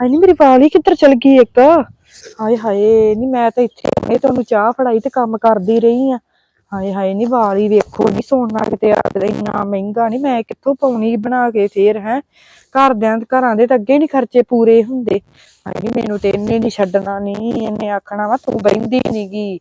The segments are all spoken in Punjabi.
ਹਾਏ ਨੀ, ਮੇਰੀ ਵਾਲੀ ਕਿੱਧਰ ਚਲ ਗਈ ਇੱਕ? ਹਾਏ ਹਾਏ, ਨੀ ਮੈਂ ਤਾਂ ਇੱਥੇ ਹੁਣੇ ਤੁਹਾਨੂੰ ਚਾਹ ਫੜਾਈ ਤੇ ਕੰਮ ਕਰਦੀ ਰਹੀ ਆ। ਹਾਏ ਹਾਏ, ਨੀ ਵਾਲੀ ਵੇਖੋ, ਨੀ ਸੋਨਾ ਕਿਤੇ ਆਖਦਾ ਇੰਨਾ ਮਹਿੰਗਾ ਨੀ, ਮੈਂ ਕਿੱਥੋਂ ਪਾਉਣੀ ਬਣਾ ਕੇ ਫੇਰ, ਹੈ? ਘਰਦਿਆਂ ਦੇ ਘਰਾਂ ਦੇ ਤਾਂ ਅੱਗੇ ਨਹੀਂ ਖਰਚੇ ਪੂਰੇ ਹੁੰਦੇ। ਹਾਏ ਨੀ, ਮੈਨੂੰ ਤੇ ਇਹਨੇ ਨਹੀਂ ਛੱਡਣਾ ਨਹੀਂ ਇਹਨੇ ਆਖਣਾ ਵਾ, ਤੂੰ ਬਹਿੰਦੀ ਨੀਗੀ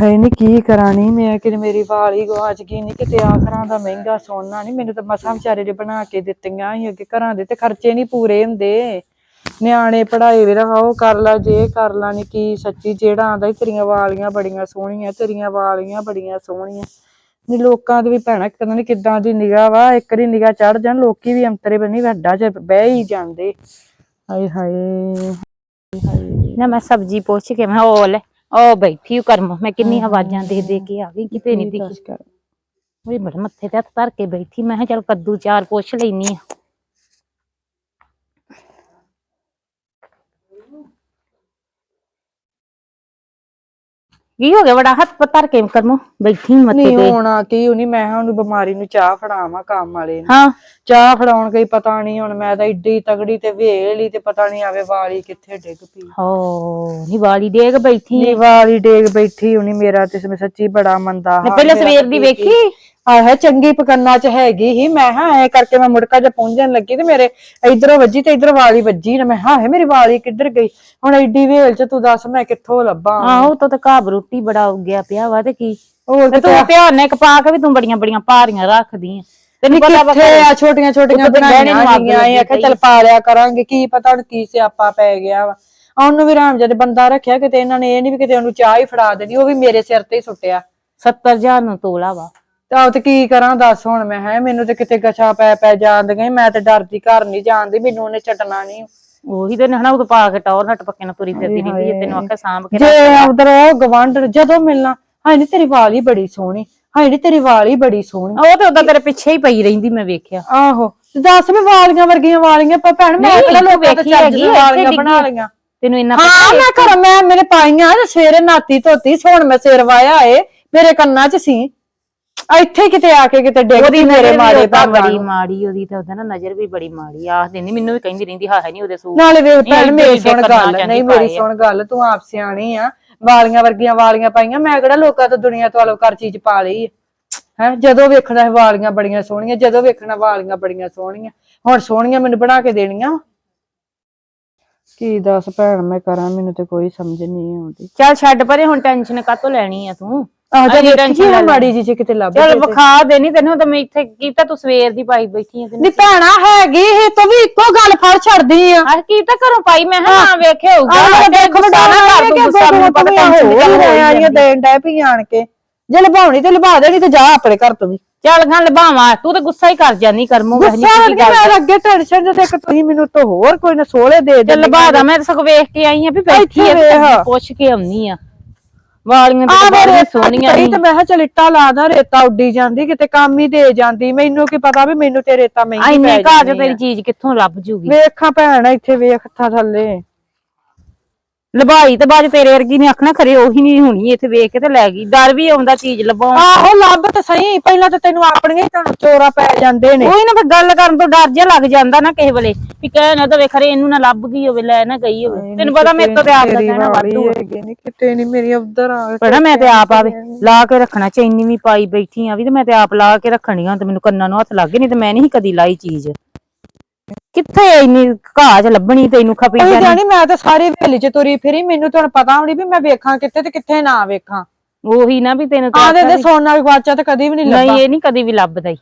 ਹਾਏ ਨੀ, ਕੀ ਕਰਾਂ? ਨੀ, ਮੈਂ ਕਿ ਮੇਰੀ ਵਾਲੀ ਗਵਾਚ ਗਈ ਨੀ, ਕਿਤੇ ਆਖਰਾਂ ਦਾ ਮਹਿੰਗਾ ਸੋਨਾ ਨਹੀਂ ਮੈਨੂੰ ਤਾਂ ਮਸਾਂ ਵਿਚਾਰੇ ਦੇ ਬਣਾ ਕੇ ਦਿੱਤੀਆਂ ਸੀ ਅੱਗੇ ਘਰਾਂ ਦੇ ਤੇ ਖਰਚੇ ਨਹੀਂ ਪੂਰੇ ਹੁੰਦੇ। ਨਿਆਣੇ ਪੜ੍ਹਾਈ ਵੀ ਰਹਾ, ਉਹ ਕਰ ਲਾ, ਜੇ ਕਰ ਲਾ, ਨੀ, ਕੀ ਸੱਚੀ ਜਿਹੜਾ ਆਂਦਾ ਤੇਰੀਆਂ ਵਾਲੀਆਂ ਬੜੀਆਂ ਸੋਹਣੀਆਂ, ਤੇਰੀਆਂ ਵਾਲੀਆਂ ਬੜੀਆਂ ਸੋਹਣੀਆਂ। ਨੀ, ਲੋਕਾਂ ਦੇ ਵੀ ਭੈਣਾ ਪਤਾ ਨੀ ਕਿੱਦਾਂ ਦੀ ਨਿਗਾਹ ਵਾ, ਇੱਕ ਦੀ ਨਿਗਾਹ ਚੜ ਜਾਣ, ਲੋਕੀ ਵੀ ਅੰਤਰੇ ਬਣੀ ਵੱਡਾ ਚ ਬਹਿ ਹੀ ਜਾਂਦੇ। ਹਾਏ ਹਾਏ ਨਾ, ਮੈਂ ਸਬਜੀ ਪੁੱਛ ਕੇ, ਮੈਂ ਉਹ ਉਹ ਬੈਠੀ ਹੂੰ ਕਰਮ ਮੈਂ ਕਿੰਨੀ ਆਵਾਜ਼ਾਂ ਦੇ ਦੇ ਕੇ ਆ ਗਈ ਕਿਤੇ ਨਹੀਂ ਦਿਖੀ। ਉਹ ਬੜੇ ਮੱਥੇ ਤੇ ਹੱਥ ਧਰ ਕੇ ਬੈਠੀ ਮੈਂ ਕਿਹਾ ਚੱਲ ਕੱਦੂ ਚਾਰ ਪੁੱਛ ਲੈਨੀ ਆ। ਕੀ ਹੋ ਗਿਆ? ਬੜਾ ਹੱਥ ਪਤਰ ਕੇ ਕਰਮੋ ਬੈਠੀ ਮੱਥੇ ਨਹੀਂ ਤੇ। ਹੋਣਾ ਕੀ ਉਹਨੀ ਮੈਂ ਕਿਹਾ ਉਹਨੂੰ ਬਿਮਾਰੀ ਨੂੰ ਚਾਹ ਫੜਾਵਾਂ ਕੰਮ ਵਾਲੇ ਨੂੰ। ਹਾਂ। ਚਾਹ ਫੜਾਉਣ ਗਈ ਪਤਾ ਨਹੀਂ ਹੁਣ ਮੈਂ ਤਾਂ ਏਡੀ ਤਗੜੀ ਤੇ ਵੇਲ ਹੀ ਤੇ ਪਤਾ ਨਹੀਂ ਆਵੇ ਵਾਲੀ ਕਿੱਥੇ ਡਿੱਗ ਪਈ। ਹੋ ਨੀ ਵਾਲੀ ਡੇਗ ਬੈਠੀ ਨੀ ਵਾਲੀ ਡੇਗ ਬੈਠੀ ਹੁਣੀ ਮੇਰਾ ਤੇ ਮੈਂ ਸੱਚੀ ਬੜਾ ਮੰਦਾ ਹਾਲ ਪਹਿਲਾਂ ਮੇਰਾ ਸਵੇਰ ਦੀ ਤਾਂ ਵੇਖੀ? ਆਹ ਚੰਗੀ ਪਕੰਨਾ ਚ ਹੈਗੀ ਹੀ। ਮੈਂ ਹਾਂ ਐ ਕਰਕੇ ਮੈਂ ਮੁੜਕਾ ਜਾ ਪਹੁੰਚਣ ਲੱਗੀ ਤੇ ਮੇਰੇ ਇਧਰੋਂ ਵੱਜੀ ਤੇ ਇਧਰ ਵਾਲੀ ਵੱਜੀ ਨਾ। ਮੈਂ ਹਾਂ ਹੈ ਮੇਰੀ ਵਾਲੀ ਕਿੱਧਰ ਗਈ? ਹੁਣ ਏਡੀ ਵੇਲ ਚ ਤੂੰ ਦੱਸ ਮੈਂ ਕਿੱਥੋਂ ਲੱਭਾਂ? ਆਹੋ ਤੋ ਤੇ ਘਾਹ ਬਰੂਟੀ ਬੜਾ ਉੱਗਿਆ ਪਿਆ ਵਾ ਤੇ ਕੀ? ਹੋਰ ਤੇ ਤੂੰ ਧਿਆਨ ਨਾਲ ਇੱਕ ਪਾ ਕੇ ਵੀ ਤੂੰ ਬੜੀਆਂ ਬੜੀਆਂ ਭਾਰੀਆਂ ਰੱਖਦੀ ਆ। ਤੈਨੂੰ ਪਤਾ ਵਾ ਆ? ਛੋਟੀਆਂ ਛੋਟੀਆਂ ਬਣਾਈਆਂ ਅੱਗ ਗਈਆਂ ਲੱਗੀ ਆ ਕਿ ਚੱਲ ਪਾ ਲਿਆ ਕਰਾਂਗੇ ਕੀ ਪਤਾ ਹੁਣ ਕੀ ਸਿਆਪਾ ਪੈ ਗਿਆ ਵਾ। ਉਹਨੂੰ ਵੀ ਰਾਮ ਜਦ ਬੰਦਾ ਰੱਖਿਆ ਕਿਤੇ ਇਹਨਾਂ ਨੇ ਇਹ ਨਹੀਂ ਵੀ ਕਿਤੇ ਉਹਨੂੰ ਚਾਹ ਹੀ ਫੜਾ ਦੇਣੀ ਉਹ ਵੀ ਮੇਰੇ ਸਿਰ ਤੇ ਹੀ ਸੁੱਟਿਆ। 70000 ਨੂੰ ਤੋਲਾ ਵਾ। ਤਾਂ ਉਹ ਤੇ ਕੀ ਕਰਾਂ ਦੱਸ ਹੁਣ ਮੈਂ ਹੈ ਮੈਨੂੰ ਤੇ ਕਿਤੇ ਗਛਾ ਪੈ ਪੈ ਜਾਂਦੀਆਂ ਮੈਂ ਤੇ ਡਰਦੀ ਘਰ ਨਹੀਂ ਜਾਂਦੀ ਮੈਨੂੰ ਉਹਨੇ ਛੱਡਣਾ ਨਹੀਂ ਉਹੀ ਤੇ ਹਨਾ ਉਹ ਪਾ ਕੇ ਟੌਰ ਨੱਟ ਪੱਕੇ ਨਾਲ ਤੁਰੀ ਫਿਰਦੀ ਰਹਿੰਦੀ ਹੈ ਤੈਨੂੰ ਆਖਿਆ ਸਾਂਭ ਕੇ ਜੇ ਉਧਰ ਉਹ ਜਦੋਂ ਮਿਲਣਾ ਹਾਏ ਨੀ ਤੇਰੀ ਵਾਲੀ ਬੜੀ ਸੋਹਣੀ ਹਾਏ ਨੀ ਤੇਰੀ ਵਾਲੀ ਬੜੀ ਸੋਹਣੀ। ਉਹ ਤੇ ਉਦਾਂ ਤੇਰੇ ਪਿੱਛੇ ਹੀ ਪਈ ਰਹਿੰਦੀ ਮੈਂ ਵੇਖਿਆ। ਆਹੋ ਤੇ ਦੱਸ ਵੀ ਵਾਲੀਆਂ ਵਰਗੀਆਂ ਵਾਲੀਆਂ ਪਰ ਭੈਣ ਮੈਂ ਕਿਹੜਾ ਲੋਕਾਂ ਤੋਂ ਵੇਖੀ ਚੱਜ ਦੀਆਂ ਵਾਲੀਆਂ ਬਣਾ। ਲਈਆਂ। ਤੈਨੂੰ ਇੰਨਾ ਹਾਂ ਮੈਂ ਘਰ ਮੈਂ ਮੇਰੇ ਪਾਈਆਂ ਸਵੇਰੇ ਨਾਤੀ ਧੋਤੀ ਹੁਣ ਮੈਂ ਸਿਰ ਵਾਇਆ ਏ ਮੇਰੇ ਕੰਨਾਂ 'ਚ ਸੀ। ਇੱਥੇ ਕਿਤੇ ਆ ਕੇ ਕਿਤੇ ਡਿੱਗ ਪਈ ਮੇਰੇ ਮਾਰੇ ਤਾਂ ਭਾਗਾਂ ਬੜੀ ਨੂੰ। ਮਾੜੀ ਉਹਦੀ ਤਾਂ ਉਹਦਾ ਨਾ ਨਜ਼ਰ ਵੀ ਬੜੀ ਮਾੜੀ ਆਖ ਦਿੰਦੀ ਮੈਨੂੰ ਵੀ ਕਹਿੰਦੀ ਰਹਿੰਦੀ ਹਾਂ ਹੈ ਨਹੀਂ ਉਹਦੇ ਸੂਟ। ਨਾਲੇ ਵੇਖ ਨਹੀਂ, ਭੈਣ ਮੇਰੀ ਸੁਣ ਕਰਨਾ ਗੱਲ ਚਾਹੁੰਦੀ ਨਹੀਂ ਮੇਰੀ ਪਾਏ ਆ। ਸੁਣ ਗੱਲ ਤੂੰ ਆਪ ਸਿਆਣੀ ਆ। ਵਾਲੀਆਂ ਵਰਗੀਆਂ ਵਾਲੀਆਂ ਪਾਈਆਂ ਮੈਂ ਕਿਹੜਾ ਲੋਕਾਂ ਤੋਂ ਦੁਨੀਆ ਤੋਂ ਕਰ ਚੀਜ਼ ਪਾ ਲਈ ਹੈ ਜਦੋਂ ਵੇਖਣਾ ਇਹ ਵਾਲੀਆਂ ਬੜੀਆਂ ਸੋਹਣੀਆਂ ਜਦੋਂ ਵੇਖਣਾ ਵਾਲੀਆਂ ਬੜੀਆਂ ਸੋਹਣੀਆਂ। ਹੁਣ ਸੋਹਣੀਆਂ ਮੈਨੂੰ ਬਣਾ ਕੇ ਦੇਣੀਆਂ। ਕੀ ਦੱਸ ਭੈਣ ਮੈਂ ਕਰਾਂ ਮੈਨੂੰ ਤੇ ਕੋਈ ਸਮਝ ਨਹੀਂ ਆਉਂਦੀ। ਚੱਲ ਛੱਡ ਪਰੇ ਹੁਣ ਟੈਨਸ਼ਨ ਕਾਤੋਂ ਲੈਣੀ ਆ ਤੂੰ? ਆਹ ਇੰਨੀ ਜੇ tension ਟੈਨਸ਼ਨ ਲੈ ਮਾੜੀ ਜੀ ਜੇ ਕਿਤੇ ਲੱਭ ਚੱਲ। ਵਿਖਾ ਦੇਣੀ ਤੈਨੂੰ ਤਾਂ ਮੈਂ ਇੱਥੇ ਕੀਤਾ ਤੂੰ ਸਵੇਰ ਦੀ ਪਾਈ ਬੈਠੀ ਆ ਤੈਨੂੰ। ਨੀ ਭੈਣਾ ਹੈਗੀ ਇਹ ਤੂੰ ਵੀ ਇੱਕੋ ਗੱਲ ਫੜ ਛੱਡਦੀ ਆ। ਆਹ ਕੀ ਤਾਂ ਘਰੋਂ ਪਾਈ? ਮੈਂ ਹਾਂ। ਨਾ ਵੇਖਿਆ ਹੋਊਗਾ। ਆਹ ਦੇਖ ਨਾ ਕਰ ਤੂੰ ਗੁੱਸਾ ਮੈਨੂੰ ਪਤਾ ਟੈਨਸ਼ਨ ਦੀ ਹੋਈ ਆਣੀਆਂ ਜਾਂਦੀ। ਦੇਣ ਡੈ ਪਈ ਆਣ ਕੇ। ਜੇ ਲਭਾਉਣੀ ਤੇ ਲਭਾ ਦੇਣੀ ਤੇ ਜਾ ਆਪਣੇ ਘਰ ਤੋਂ ਵੀ। ਚੱਲ ਗਾਂ ਲਬਾਵਾਂ ਤੂੰ ਤਾਂ ਗੁੱਸਾ ਹੀ ਕਰ ਜਾਨੀ ਕਰਮੂ ਵਹਿ ਗੁੱਸਾ ਨਹੀਂ ਕੀ ਗੱਲ ਮੈਂ ਅੱਗੇ ਟੈਨਸ਼ਨ ਤੇ ਇੱਕ ਤੁਸੀਂ ਮੈਨੂੰ ਤੋਂ ਹੋਰ ਕੋਈ ਨਾ ਸੋਲੇ ਦੇ ਦੇ ਚੱਲ ਲਬਾ ਦਾ ਮੈਂ ਤਾਂ ਸਗੋਂ ਵੇਖ ਕੇ ਆਈ ਆ ਵੀ ਬੈਠੀ ਆ ਤੇ ਵੇਖ। ਪੁੱਛ ਕੇ ਆਉਣੀ ਆ। ਵਾਲੀਆਂ ਤੇ ਸੋਹਣੀਆਂ ਤੇ ਮੈਂ ਕਿਹਾ ਚਲ ਇੱਟਾ ਲਾਦਾ ਰੇਤਾ ਉੱਡੀ ਜਾਂਦੀ ਕਿਤੇ ਕੰਮ ਹੀ ਦੇ ਜਾਂਦੀ। ਮੈਨੂੰ ਕੀ ਪਤਾ ਵੀ ਮੈਨੂੰ ਤੇ ਰੇਤਾ ਮਹਿੰਗੀ ਇੰਨੇ ਪੈ ਘਰ ਚ ਜਾਣੀ ਤੇਰੀ ਆ। ਚੀਜ਼ ਕਿੱਥੋਂ ਲੱਭ ਜੂਗੀ? ਵੇਖਾਂ ਭੈਣ ਇੱਥੇ ਵੇਖ ਥਾ ਥੱਲੇ। ਲਬਾਈ ਤੇ ਬਾਅਦ ਤੇਰੇ ਵਰਗੀ ਨੇ ਆਖਣਾ ਖਰੇ ਉਹੀ ਨਹੀਂ ਹੋਣੀ ਇੱਥੇ ਵੇਖ ਕੇ ਤੇ ਲੈ ਗਈ। ਡਰ ਵੀ ਆਉਂਦਾ ਚੀਜ਼ ਲਬਾਉਣ ਆਹੋ ਲੱਭ ਤਾਂ ਸਹੀ ਪਹਿਲਾਂ ਤਾਂ ਤੈਨੂੰ ਆਪਣੀਆਂ ਹੀ ਤੁਹਾਨੂੰ ਚੋਰਾ ਪੈ ਜਾਂਦੇ ਨੇ। ਉਹੀ ਨਾ ਫਿਰ ਗੱਲ ਕਰਨ ਤੋਂ ਡਰ ਜਿਹਾ ਲੱਗ ਜਾਂਦਾ ਨਾ ਕਿਸੇ ਵੇਲੇ ਵੀ ਕਹਿ ਨਾ ਦਵੇ ਖਰੇ ਇਹਨੂੰ ਨਾ ਲੱਭ ਗਈ ਹੋਵੇ ਲੈ ਨਾ ਗਈ ਹੋਵੇ। ਤੈਨੂੰ ਪਤਾ ਮੇਰੇ ਤੋਂ ਤੇ ਆਪ ਦਾ ਕਹਿਣਾ ਵਾਧੂ ਆ। ਹੈਗੇ ਨੇ ਕਿਤੇ ਨਹੀਂ ਮੇਰੀ ਉਧਰ ਆ ਭੈਣਾ ਮੈਂ ਤੇ ਆਪ ਆਵੇ ਲਾ ਕੇ ਰੱਖਣਾ ਚੈਨੀ ਵੀ ਪਾਈ ਬੈਠੀ ਆ ਵੀ ਤੇ ਮੈਂ ਤੇ ਆਪ ਲਾ ਕੇ ਰੱਖਣੀ ਆ ਤੇ ਮੈਨੂੰ ਕੰਨਾਂ ਨੂੰ ਹੱਥ ਲੱਗੇ ਨਹੀਂ ਤੇ ਮੈਂ ਨਹੀਂ ਕਦੀ ਲਾਈ ਚੀਜ਼। ਕਿੱਥੇ ਇੰਨੀ ਘਾਹ ਚ ਲੱਭਣੀ ਤੈਨੂੰ ਖਪੀ ਕੋਈ ਜਾਣੀ? ਜਾਣੀ ਮੈਂ ਤਾਂ ਸਾਰੀ ਵੇਲੀ ਚ ਤੁਰੀ ਫਿਰੀ ਮੈਨੂੰ ਤਾਂ ਹੁਣ ਪਤਾ ਹੋਣੀ ਵੀ ਮੈਂ ਵੇਖਾਂ ਕਿੱਥੇ ਤੇ ਕਿੱਥੇ ਨਾ ਵੇਖਾਂ। ਉਹੀ ਨਾ ਵੀ ਤੈਨੂੰ ਤੇ ਆਦੇ ਆਖਿਆ ਦੇ ਵੀ- ਸੋਨਾ ਵੀ ਗਵਾਚਾ ਤੇ ਕਦੀ ਵੀ ਨਹੀਂ ਲੱਭਾ। ਨਹੀਂ ਇਹ ਨਹੀਂ ਕਦੀ ਵੀ ਲੱਭਦਾ ਹੀ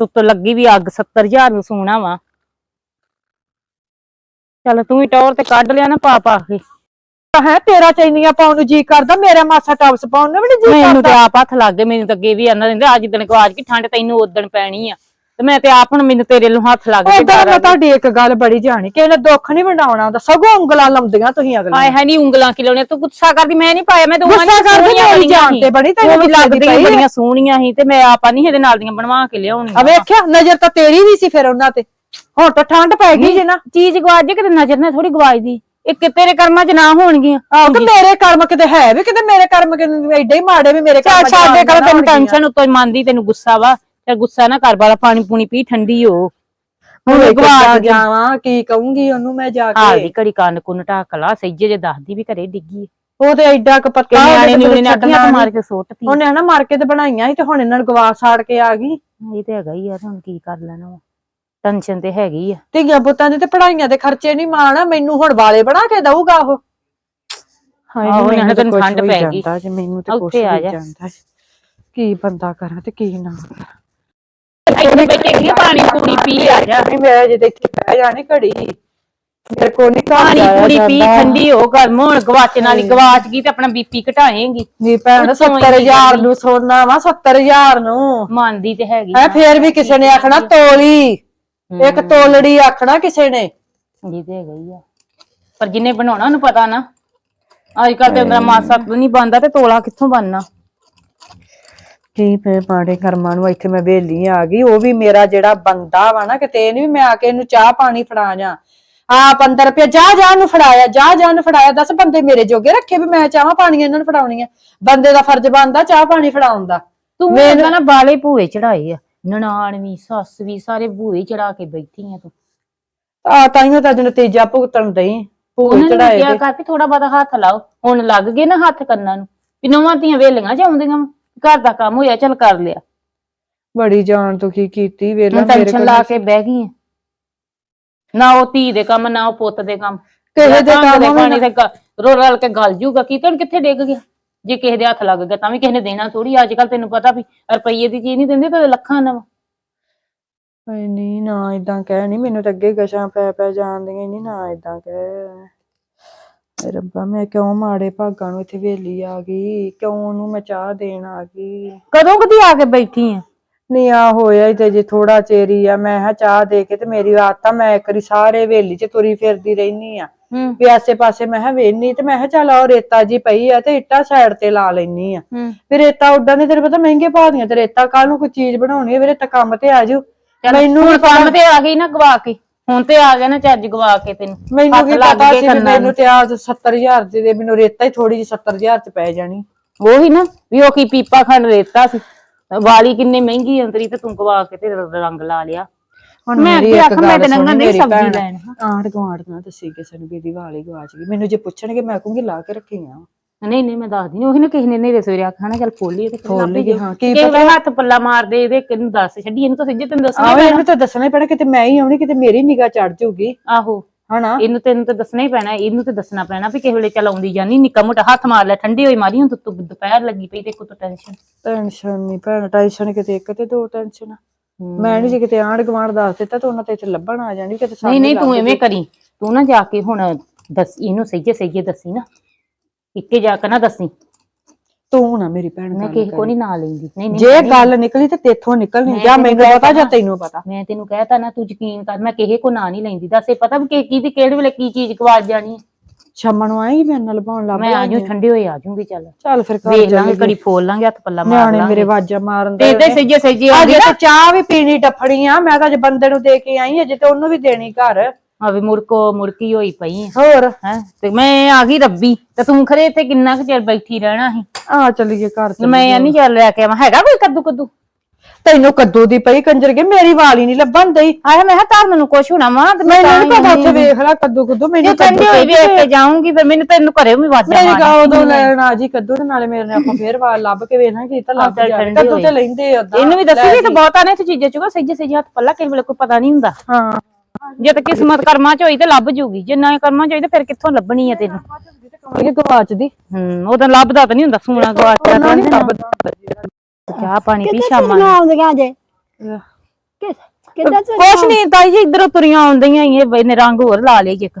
ਤੁੱਤ ਲੱਗੀ ਵੀ ਅੱਗ 70000 ਨੂੰ ਸੋਨਾ ਵਾ। ਚੱਲ ਤੂੰ ਵੀ ਟੌਰ ਤੇ ਕੱਢ ਲਿਆ ਨਾ ਪਾ ਪਾ ਕੇ। ਹੈ ਤੇਰਾ ਚੈਨੀਆਂ ਪਾਉਣ ਨੂੰ ਜੀ ਕਰਦਾ ਮੇਰਾ ਮਾਸਾ ਟੌਪਸ ਪਾਉਣ ਨੂੰ ਵੀ ਨਹੀਂ ਜੀ ਮੈਨੂੰ ਤੇ ਕਰਦਾ। ਆਪ ਹੱਥ ਲੱਗ ਗਏ ਮੈਨੂੰ ਤਾਂ ਅੱਗੇ ਵੀ ਆਂਦਾ ਰਹਿੰਦਾ ਅੱਜ ਦਿਨ ਗਵਾਚ ਕੀ ਠੰਡ ਤੈਨੂੰ ਉਦਣ ਪੈਣੀ ਆ। ਤੇ ਮੈਂ ਤੇ ਆਪ ਹੁਣ ਮੈਨੂੰ ਤੇਰੇ ਨੂੰ ਹੱਥ ਲੱਗ ਗਏ ਉਦਾਂ ਮੈਂ ਤੁਹਾਡੀ ਇੱਕ ਗੱਲ ਬੜੀ ਜਾਣੀ ਕਿਸੇ ਨੇ ਦੁੱਖ ਨਹੀਂ ਵੰਡਾਉਣਾ ਹੁੰਦਾ ਸਗੋਂ ਉਂਗਲਾਂ ਲਾਉਂਦੀਆਂ ਤੁਸੀਂ ਅਗਲੇ ਹਾਏ ਹਾਏ ਨਹੀਂ ਉਂਗਲਾਂ ਕਿ ਲਾਉਣੀਆਂ? ਤੂੰ ਗੁੱਸਾ ਕਰਦੀ ਮੈਂ ਨਹੀਂ ਪਾਇਆ ਮੈਂ ਤਾਂ ਉਹਨਾਂ ਗੁੱਸਾ ਕਰਦੀ ਮੇਰੀ ਜਾਨ। ਤੇ ਬੜੀ ਤੈਨੂੰ ਵੀ ਦੀ ਲੱਗਦੀਆਂ। ਬੜੀਆਂ ਸੋਹਣੀਆਂ ਸੀ ਤੇ ਮੈਂ ਆਪਾਂ ਨਹੀਂ ਇਹਦੇ ਨਾਲ ਦੀਆਂ ਬਣਵਾ ਕੇ ਲਿਆਉਣੀਆਂ ਆ ਵੇਖਿਆ ਨਜ਼ਰ ਤਾਂ ਤੇਰੀ ਵੀ ਸੀ ਫਿਰ ਉਹਨਾਂ ਤੇ। ਹੁਣ ਤਾਂ ਠੰਡ ਪੈ ਗਈ ਜੇ ਨਾ। ਚੀਜ਼ ਗਵਾਚ ਜੇ ਕਿਤੇ ਨਜ਼ਰ ਨਾ ਥੋੜੀ ਗਵਾਚਦੀ ਇਹ ਕਿ ਤੇਰੇ ਕਰਮਾਂ 'ਚ ਨਾ ਹੋਣਗੀਆਂ। ਆਹ ਕਿ ਮੇਰੇ ਕਰਮ ਕਿਤੇ ਹੈ ਵੀ ਕਿਤੇ ਮੇਰੇ ਕਰਮ ਐਡੇ ਹੀ ਮਾੜੇ ਵੀ ਮੇਰੇ ਕਰਮ ਚੱਲ ਛੱਡ ਦੇ ਕਰ ਤੈਨੂੰ ਟੈਨਸ਼ਨ ਉੱਤੋਂ ਹੀ ਮੰਨਦੀ ਤੈਨੂੰ ਗੁੱਸਾ ਵਾ। ਤੇ ਗੁੱਸਾ ਨਾ ਕਰ ਵਾਲਾ ਪਾਣੀ ਪੂਣੀ ਪੀ ਠੰਡੀ ਹੋ। ਹੁਣ ਗਵਾ ਜਾਵਾਂ ਕੀ ਕਹੂੰਗੀ ਉਹਨੂੰ ਮੈਂ ਜਾ ਕੇ। ਦੀ ਘੜੀ ਕੰਨ ਕੁੰਨ ਢੱਕ ਲਾ ਸਹੀਜੇ ਜੇ ਦੱਸਦੀ ਵੀ ਘਰੇ ਡਿੱਗੀ ਉਹ ਤੇ ਐਡਾ ਕ ਪੱਤਾ ਨਿਆਣੇ ਉਹਦੇ ਨੂੰ ਤੋਂ ਮਾਰ। ਕੇ ਸੁੱਟਤੀ ਉਹਨੇ ਹਨਾ ਮਾਰ ਕੇ ਤੇ ਬਣਾਈਆਂ ਸੀ ਤੇ ਹੁਣ ਇਹਨਾਂ ਨੂੰ ਗਵਾ ਸਾੜ ਕੇ ਆ ਗਈ। ਇਹ ਤੇ ਹੈਗਾ ਹੀ ਆ ਹੁਣ ਕੀ ਕਰ ਲੈਣਾ ਵਾ। ਟੈਨਸ਼ਨ ਤੇ ਹੈਗੀ ਆ। ਧੀਆਂ ਪੁੱਤਾਂ ਦੇ ਤੇ ਪੜਾਈਆਂ ਦੇ ਖਰਚੇ ਨਹੀਂ ਮਾਣ ਮੈਨੂੰ ਹੁਣ ਵਾਲੇ ਬਣਾ ਕੇ ਦਊਗਾ ਉਹ। ਹਾਏ ਨਿਆਣੇ ਮੈਨੂੰ ਤਾਂ ਠੰਡ ਪੈ ਗਈ। ਮੈਨੂੰ ਤੇ ਕੁਛ। ਜਾਂਦਾ ਜੇ। ਕੀ ਬੰਦਾ ਕਰਾਂ ਤੇ ਕੀ ਨਾ ਕਰਾਂ। ਇੱਥੇ ਪਾਣੀ ਪੂਣੀ ਪੀ ਆ ਜਾ। ਨਹੀਂ ਮੈਂ ਜੇ ਇੱਥੇ ਬਹਿ ਜਾਣੀ ਘੜੀ। ਮੇਰੇ ਕੋਲ ਨਹੀਂ ਘਰ ਪਾਣੀ ਜਾਇਆ ਪੂਣੀ ਪੀ ਜਾਂਦਾ। ਠੰਡੀ ਹੋ ਗਰਮ ਹੋਣ ਗਵਾਚਣ ਵਾਲੀ ਗਵਾਚ ਗਈ ਤੇ ਆਪਣਾ ਬੀਪੀ ਘਟਾਏਂਗੀ। ਨੀ ਭੈਣ ਉੱਤੋਂ ਇੰਨੀ 70000 ਨੂੰ ਸੋਨਾ ਵਾ 70000 ਨੂੰ। ਮੰਨਦੀ ਤੇ ਹੈਗੀ। ਹੈ ਫੇਰ ਵੀ ਕਿਸੇ ਨੇ ਆਖਣਾ ਤੋਲੀ। ਇੱਕ ਤੋਲੜੀ ਆਖਣਾ ਕਿਸੇ ਨੇ। ਜੀ ਤੇ ਹੀ ਆ। ਪਰ ਜਿਹਨੇ ਬਣਾਉਣਾ ਉਹਨੂੰ ਪਤਾ ਨਾ। ਅੱਜ ਕੱਲ ਤੇ ਮੇਰਾ ਮਾਸਾ ਨਹੀਂ ਬੰਦਾ ਤੇ ਤੋਲਾ ਕਿੱਥੋਂ ਬਣਨਾ? ਕੀ ਮੈਂ ਮਾੜੇ ਕਰਮਾਂ ਨੂੰ ਇੱਥੇ ਮੈਂ ਵੇਲੀ ਆ ਗਈ। ਉਹ ਵੀ ਮੇਰਾ ਜਿਹੜਾ ਬੰਦਾ ਵਾ ਨਾ ਕਿਤੇ ਇਹ ਨੀ ਵੀ ਮੈਂ ਆ ਕੇ ਇਹਨੂੰ ਚਾਹ ਪਾਣੀ ਫੜਾ ਜਾ ਆ 15 ਰੁਪਏ ਜਾ ਜਾ ਨੂੰ ਫੜਾਇਆ ਜਾ ਜਾ ਨੂੰ ਫੜਾਇਆ। ਦੱਸ ਬੰਦੇ ਮੇਰੇ ਜੋਗੇ ਰੱਖੇ ਵੀ ਮੈਂ ਚਾਹਾਂ ਪਾਣੀ ਇਹਨਾਂ ਨੂੰ ਫੜਾਉਣੀਆਂ ਬੰਦੇ ਦਾ ਫਰਜ਼ ਬਣਦਾ ਚਾਹ ਪਾਣੀ ਫੜਾਉਣ ਦਾ। ਤੂੰ ਮੈਨੂੰ ਨਾ ਬਾਲੇ ਭੂਏ ਚੜਾਏ ਆ। ਨਨਾਣ ਵੀ ਸੱਸ ਵੀ ਸਾਰੇ ਭੂਏ ਚੜਾ ਕੇ ਬੈਠੀ ਆ ਤੂੰ। ਆ ਤਾਈਓ ਤਾਂ ਅੱਜ ਨਤੀਜਾ ਭੁਗਤਣ ਦਈ। ਨੇ ਚੜਾਏ ਕਿਹਾ ਤੇ। ਕਰ ਵੀ ਥੋੜਾ ਬਹੁਤਾ ਹੱਥ ਲਾਓ। ਹੁਣ ਲੱਗ ਗਏ ਨਾ ਹੱਥ ਕੰਨਾਂ ਨੂੰ। ਵੀ ਨਵਾਂ ਧੀਆਂ ਵੇਲੀਆਂ ਚ ਆਉਂਦੀਆਂ ਵਾਂ। ਘਰ ਦਾ ਕੰਮ ਹੋਇਆ ਚੱਲ ਕਰ ਲਿਆ ਬੜੀ ਜਾਨ ਦੁਖੀ ਕੀਤੀ ਵੇਲਾ ਹੁਣ ਮੇਰੇ ਟੈਨਸ਼ਨ ਕੋਲ ਲਾ ਕੇ ਬਹਿ ਗਈ ਆਂ। ਨਾ ਉਹ ਧੀ ਦੇ ਕੰਮ ਨਾ ਉਹ ਪੁੱਤ ਦੇ ਕੰਮ ਕਿਸੇ ਦੇ ਕੰਮ ਪਾਣੀ ਤੇ ਰੋ ਰਲ ਕੇ ਗਲ ਜੂਗਾ ਕੀ ਤੈਨੂੰ ਕਿੱਥੇ ਡਿੱਗ ਗਿਆ ਜੇ ਕਿਸੇ ਦੇ ਹੱਥ ਲੱਗ ਗਿਆ ਤਾਂ ਵੀ ਕਿਸੇ ਨੇ ਦੇਣਾ ਥੋੜੀ ਅੱਜ ਕੱਲ ਤੈਨੂੰ ਪਤਾ ਵੀ ਰੁਪਈਏ ਦੀ ਚੀਜ਼ ਨਹੀਂ ਦਿੰਦੇ ਤੇ ਲੱਖਾਂ ਨਾ ਵਾ। ਹਾਏ ਨਹੀਂ ਨਾ ਇਦਾਂ ਕਹਿ ਨਹੀਂ ਮੈਨੂੰ ਤਾਂ ਅੱਗੇ ਗਸ਼ਾਂ ਪੈ ਪੈ ਜਾਂਦੀਆਂ ਨਹੀਂ ਨਾ ਇਦਾਂ ਕਹਿ ਰੱਬਾ ਮੈਂ ਕਿਉਂ ਮਾੜੇ ਭਾਗਾਂ ਨੂੰ ਇੱਥੇ ਵੇਲੀ ਆ ਗਈ? ਕਿਉਂ ਉਹਨੂੰ ਮੈਂ ਚਾਹ ਦੇਣ ਆ ਗਈ? ਕਦੋਂ ਕਦੀ ਆ ਕੇ ਬੈਠੀ ਆ? ਨਹੀਂ ਆ ਹੋਇਆ ਹੀ ਤੇ ਜੇ ਥੋੜਾ ਚੇਰੀ ਆ। ਮੈਂ ਕਿਹਾ ਚਾਹ ਦੇ ਕੇ ਤੇ ਮੇਰੀ ਰਾਤ ਤਾਂ ਮੈਂ ਇੱਕ ਵਾਰੀ ਸਾਰੇ ਵੇਲੀ 'ਚ ਤੁਰੀ ਫਿਰਦੀ ਰਹਿਨੀ ਆ। ਹੂੰ। ਵੀ ਆਸੇ ਪਾਸੇ ਮੈਂ ਕਿਹਾ ਵੇਹਨੀ ਤੇ ਮੈਂ ਕਿਹਾ ਚੱਲ ਉਹ ਰੇਤਾ ਜੀ ਪਈ ਆ ਤੇ ਇੱਟਾਂ ਸਾਈਡ ਤੇ ਲਾ ਲੈਨੀ ਆ। ਹੂੰ। ਫਿਰ ਰੇਤਾ ਉਦਾਂ ਦੇ ਤੇਰੇ ਪਤਾ ਮਹਿੰਗੇ ਭਾਅ ਦੀਆਂ ਤੇ ਰੇਤਾ ਕੱਲ ਨੂੰ ਕੋਈ ਚੀਜ਼ ਬਣਾਉਣੀ ਹੈ ਵੀਰੇ ਤਾਂ ਕੰਮ ਤੇ ਆ ਮੈਨੂੰ ਹੁਣ ਕੰਮ ਤੇ ਆ ਗਈ ਨਾ ਗਵਾ ਕੇ। ਹੁਣ ਤੇ ਆ ਗਿਆ ਨਾ ਚੱਜ ਗਵਾ ਕੇ ਤੈਨੂੰ। ਮੈਨੂੰ ਹੱਥ ਕੀ ਲੱਗ ਪਤਾ ਗਏ ਸੀ ਵੀ ਕੰਨਾਂ ਮੈਨੂੰ ਤੇ ਆ 70000 ਦੀ ਦੇ ਮੈਨੂੰ ਰੇਤਾ ਹੀ ਥੋੜੀ ਜਿਹੀ 70000 ਚ ਪੈ ਜਾਣੀ। ਉਹੀ ਨਾ ਵੀ ਉਹ ਕੀ ਪੀਪਾ ਖੰਡ ਰੇਤਾ ਸੀ। ਵਾਲੀ ਕਿੰਨੇ ਮਹਿੰਗੀ ਅੰਤਰੀ ਤੇ ਤੂੰ ਗਵਾ ਕੇ ਤੇ ਰੰਗ ਲਾ ਲਿਆ। ਹੁਣ ਮੈਂ ਮੇਰੀ ਅੱਗੇ ਇੱਕ ਆਖਾਂ ਮੈਂ ਗੱਲ ਤੇ ਨੰਗਾ ਨਹੀਂ ਮੇਰੀ ਸਬਜ਼ੀ ਭੈਣ ਲੈਣ। ਆਂਢ ਗੁਆਂਢ ਨਾ ਦੱਸੀ ਕਿਸੇ ਨੂੰ ਵੀ ਇਹਦੀ ਵਾਲੀ ਗਵਾਚ ਗਈ ਮੈਨੂੰ ਜੇ ਪੁੱਛਣਗੇ ਮੈਂ ਕਹੂੰਗੀ ਲਾ ਕੇ ਰੱਖੀਆਂ ਨਹੀਂ ਨਹੀਂ ਮੈਂ ਦੱਸਦੀ ਉਹੀ ਨਾ ਕਿਸੇ ਨੇ ਨੇਰੇ ਸਵੇਰੇ ਆਖਣਾ ਚੱਲ ਖੋਲੀ ਤੇ ਖੋਲ ਹਾਂ, ਕੀ ਕੀ ਪਤਾ ਹੱਥ ਪੱਲਾ ਮਾਰ ਦੇ ਇਹਦੇ ਕਿਹਨੂੰ ਦੱਸ ਛੱਡੀ ਇਹਨੂੰ ਤਾਂ ਸਿੱਧੇ ਤੈਨੂੰ ਦੱਸਣਾ ਆਹੋ ਇਹਨੂੰ ਤਾਂ ਦੱਸਣਾ ਹੀ ਪੈਣਾ ਕਿਤੇ ਮੈਂ ਹੀ ਆਉਣੀ ਕਿਤੇ ਮੇਰੀ ਨਿਗਾਹ ਚੜ ਜਾਊਗੀ ਆਹੋ ਹਨਾ? ਇਹਨੂੰ ਤੈਨੂੰ ਤਾਂ ਦੱਸਣਾ ਹੀ ਪੈਣਾ ਇਹਨੂੰ ਤਾਂ ਦੱਸਣਾ ਪੈਣਾ ਵੀ ਕਿਸੇ ਵੇਲੇ ਚੱਲ ਆਉਂਦੀ ਜਾਨੀ ਨਿੱਕਾ ਮੋਟਾ ਹੱਥ ਮਾਰ ਲੈ ਠੰਡੀ ਹੋਈ ਮਾਰੀ ਹੁਣ ਤੂੰ ਦੁਪਹਿਰ ਲੱਗੀ ਪਈ ਤੇ ਕੋਈ ਟੈਨਸ਼ਨ ਟੈਨਸ਼ਨ ਨਹੀਂ ਭੈਣ ਟੈਨਸ਼ਨ ਕਿਤੇ ਇੱਕ ਤੇ ਦੋ ਟੈਨਸ਼ਨ ਮੈਂ ਨਹੀਂ ਜੇ ਕਿਤੇ ਆਂਢ ਗੁਆਂਢ ਦੱਸ ਦਿੱਤਾ ਤਾਂ ਉਹਨਾਂ ਤੇ ਇੱਥੇ ਲੱਭਣ ਆ ਜਾਣੀ ਕਿਤੇ ਨਹੀਂ ਨਹੀਂ ਤੂੰ ਐਵੇਂ ਕਰੀ ਤੂੰ ਨਾ ਜਾ ਕੇ ਹੁਣ ਦੱਸ ਇਹਨੂੰ ਸਹੀਏ ਸਹੀਏ ਦੱਸੀ ਨਾ। ਇੱਕੇ ਜਾ ਕੇ ਨਾ ਦੱਸੀ। ਤੂੰ ਨਾ ਮੇਰੀ ਭੈਣ ਮੈਂ ਕਿਸੇ ਕੋ ਨਹੀਂ ਨਾ ਲੈਂਦੀ। ਨਹੀਂ ਨਹੀਂ ਜੇ ਗੱਲ ਨਿਕਲੀ ਤੇ ਤੇਥੋਂ ਨਿਕਲਣੀ ਜਾਂ ਮੈਨੂੰ ਪਤਾ ਜਾਂ ਤੈਨੂੰ ਪਤਾ। ਮੈਂ ਤੈਨੂੰ ਕਹਿਤਾ ਨਾ ਤੂੰ ਯਕੀਨ ਕਰ ਮੈਂ ਕਿਸੇ ਕੋ ਨਾਂ ਨਹੀਂ ਲੈਂਦੀ। ਦੱਸ ਪਤਾ ਵੀ ਕਿ ਕਿਹਦੀ ਕਿਹੜੇ ਵੇਲੇ ਕੀ ਚੀਜ਼ ਗਵਾਚ ਜਾਣੀ ਹੈ। ਸ਼ਾਮਾਂ ਨੂੰ ਆਏਗੀ ਮੇਰੇ ਨਾਲ ਲਭਾਉਣ ਲੱਭ ਮੈਂ ਆਜੂ ਠੰਡੇ ਹੋਏ ਆਜੂਗੀ ਚੱਲ। ਚੱਲ ਫਿਰ ਘਰ ਵੇਖ ਲਾਂਗੇ। ਘੜੀ ਫੋਲ ਲਾਂਗੇ ਹੱਥ ਪੱਲਾ ਮਾਰ ਨਿਆਣੇ ਲਾਂਗੇ। ਮੇਰੇ ਵਾਜਾਂ ਮਾਰਨ ਤੇ ਦੇ ਇਦਾਂ ਸਹੀਏ ਸਹੀਏ ਅਜੇ ਤੇ ਚਾਹ ਵੀ ਪੀਣੀ ਟੱਫੜੀ ਆ। ਮੈਂ ਤਾਂ ਅੱਜ ਬੰਦੇ ਨੂੰ ਦੇ ਕੇ ਆਈ ਅਜੇ ਤੇ ਉਹਨੂੰ ਵੀ ਦੇਣੀ ਘਰ। ਆਵੇ ਮੁਰਕੋ ਮੁਰਕੀ ਹੋਈ ਪਈ ਹੈ ਹੋਰ? ਹੈਂ? ਤੇ ਮੈਂ ਆ ਗਈ ਰੱਬੀ। ਤੇ ਤੂੰ ਖਰੇ ਇੱਥੇ ਕਿੰਨਾ ਕੁ ਚਿਰ ਬੈਠੀ ਰਹਿਣਾ ਸੀ? ਆ ਚੱਲੀਏ ਘਰ ਤੇ ਮੈਂ ਨਹੀਂ ਚੱਲ ਲੈ ਕੇ ਆਵਾਂ। ਹੈਗਾ ਕੋਈ ਕੱਦੂ ਕੱਦੂ? ਤੈਨੂੰ ਕੱਦੂ ਦੀ ਪਈ ਕੰਜਰ ਕੇ ਮੇਰੀ ਵਾਲੀ ਨਹੀਂ ਲੱਭਣ ਦਈ। ਆਇਆ ਮੈਂ ਕਿਹਾ ਧਰਨ ਨੂੰ ਕੁਛ ਹੋਣਾ ਵਾ ਤੇ ਮੈਂ ਮੈਨੂੰ ਪਤਾ ਉੱਥੇ ਵੇਖ ਲੈ ਕੱਦੂ ਕੱਦੂ ਮੈਨੂੰ ਠੰਡੀ ਹੋਈ ਵੇਖ ਕੇ ਜਾਊਂਗੀ ਫਿਰ ਮੈਨੂੰ ਤੈਨੂੰ ਘਰੇ ਵੀ ਵਾਜਾ ਮੇਰੀ ਮਾਰ। ਗਾਉ ਦੋ ਲੈਣ ਆ ਜੀ ਕੱਦੂ ਦੇ ਨਾਲੇ ਮੇਰੇ ਨਾਲ ਆਪਾਂ ਫੇਰ ਵਾਲ ਲੱਭ ਕੇ ਵੇਖਣਾ ਕੀ ਤਾਂ ਲੱਭ ਠੰਡੀ ਕੱਦੂ। ਤੇ ਲੈਂਦੇ ਓਦਾਂ ਇਹਨੂੰ ਵੀ ਦੱਸੀ ਵੀ ਤੇ ਬਹੁਤਾ ਨੇ ਤੇ ਚੀਜ਼ਾਂ ਚੁਗਾ ਸਹੀ ਸਹੀ ਹੱਥ ਪੱਲਾ ਕਿਸੇ ਵੇਲੇ ਕੋਈ ਪਤਾ ਨਹੀਂ ਹੁੰਦਾ। ਹਾਂ। ਜੇ ਤਾਂ ਕਿਸਮਤ ਕਰਮਾਂ ਚ ਹੋਈ ਤੇ ਲੱਭ ਜੂਗੀ। ਜੇ ਨਾ ਕਰਮਾਂ ਚ ਹੋਈ ਤੇ ਫਿਰ ਕਿੱਥੋਂ ਲੱਭਣੀ ਆ ਤੈਨੂੰ? ਇਹ ਗਵਾਚਦੀ ਹੂੰ ਉਹ ਤਾਂ ਲੱਭਦਾ ਤਾਂ ਨਹੀਂ ਹੁੰਦਾ ਗਵਾਚਿਆ ਉਹਨਾਂ ਤਾਂ ਨਹੀਂ ਚਾਹ ਪਾਣੀ ਪੀ ਸ਼ਾਮਾਂ ਨੂੰ। ਆਉਂਦੀਆਂ ਜੇ? ਕਿ ਕਿੱਦਾਂ ਤੇ ਕੁਛ ਨਹੀਂ ਤਾਈ ਜੀ ਇਧਰੋਂ ਤੁਰੀਆਂ ਆਉਂਦੀਆਂ ਹੀ ਇਹ ਇਹਨੇ ਰੰਗ ਹੋਰ ਲਾ ਲਿਆ ਇੱਕ।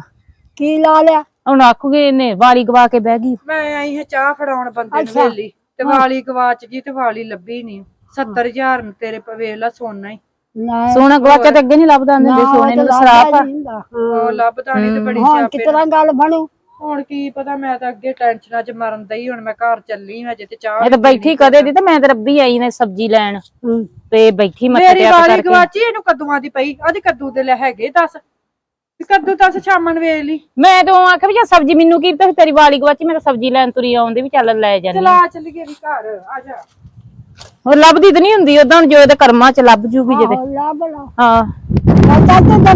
ਕੀ ਲਾ ਲਿਆ? ਹੁਣ ਆਖੂਗੇ ਇਹਨੇ ਵਾਲੀ ਗਵਾ ਕੇ ਬਹਿ ਗਈ। ਮੈਂ ਆਈ ਹਾਂ ਚਾਹ ਫੜਾਉਣ ਬੰਦੇ ਨੂੰ ਵੇਲੀ। ਤੇ ਵਾਲੀ ਗਵਾਚ ਗਈ ਤੇ ਵਾਲੀ ਲੱਭੀ ਨਹੀਂ। 70000 ਨੂੰ ਤੇਰੇ ਪਵੇਲਾ ਸੋਨਾ ਹੀ। ਨਾ ਸੋਨਾ ਗਵਾਚਾ ਤੇ ਅੱਗੇ ਨਹੀਂ ਲੱਭਦਾ ਹੁੰਦੇ ਨਾ, ਸੋਨੇ ਨੂੰ ਤਾਂ ਸਰਾਪ ਆ। ਲੱਭਦਾ। ਹਾਂ। ਉਹ ਨਹੀਂ ਤੇ ਬੜੀ ਹੁਣ ਸਿਆਪੇ ਤਰ੍ਹਾਂ ਗੱਲ ਬਣੂ। ਹੁਣ ਕੀ ਪਤਾ ਮੈਂ ਤਾਂ ਅੱਗੇ ਟੈਨਸ਼ਨਾਂ 'ਚ ਮਰਨ ਦਈ ਹੁਣ ਮੈਂ ਘਰ ਚੱਲੀ ਹਾਂ ਅਜੇ ਤੇ ਚਾਹ ਇਹ ਤਾਂ ਬੈਠੀ ਕਦੇ ਦੀ ਤੇ ਮੈਂ ਤੇ ਰੱਬੀ ਆਈ ਨੇ ਸਬਜ਼ੀ ਲੈਣ। ਹੂੰ। ਤੇ ਬੈਠੀ ਮੱਥੇ ਮੇਰੀ ਤੇ ਵਾਲੀ ਕਰਕੇ। ਗਵਾਚੀ ਇਹਨੂੰ ਕੱਦੂਆਂ ਦੀ ਪਈ। ਅੱਜ ਕੱਦੂ ਦੇ ਲੈ ਹੈਗੇ ਦੱਸ। ਕੱਦੂ ਦੱਸ ਸ਼ਾਮਾਂ ਨੂੰ ਵੇਚ ਲਈ। ਮੈਂ ਤਾਂ ਆਖਿਆ ਵੀ ਜੇ ਸਬਜ਼ੀ ਮੈਨੂੰ ਕੀ ਪਤਾ ਤੇਰੀ ਵਾਲੀ ਗਵਾਚੀ ਮੈਂ ਤਾਂ ਸਬਜ਼ੀ ਲੈਣ ਤੁਰੀ ਆਉਂਦੀ ਵੀ ਚੱਲ ਲੈ ਜਾਨੀ ਚਲਾ ਚੱਲੀਏ ਵੀ ਘਰ ਆ ਜਾ। ਉਹ ਲੱਭਦੀ ਤਾਂ ਨਹੀਂ ਹੁੰਦੀ ਉਦਾਂ ਜੋ ਇਹਦੇ ਕਰਮਾਂ ਚ ਲੱਭ ਜੂਗੀ ਜਿਹਦੇ। ਆਹੋ, ਲੱਭ ਲਾ। ਹਾਂ। ਤਾਂ ਤੇ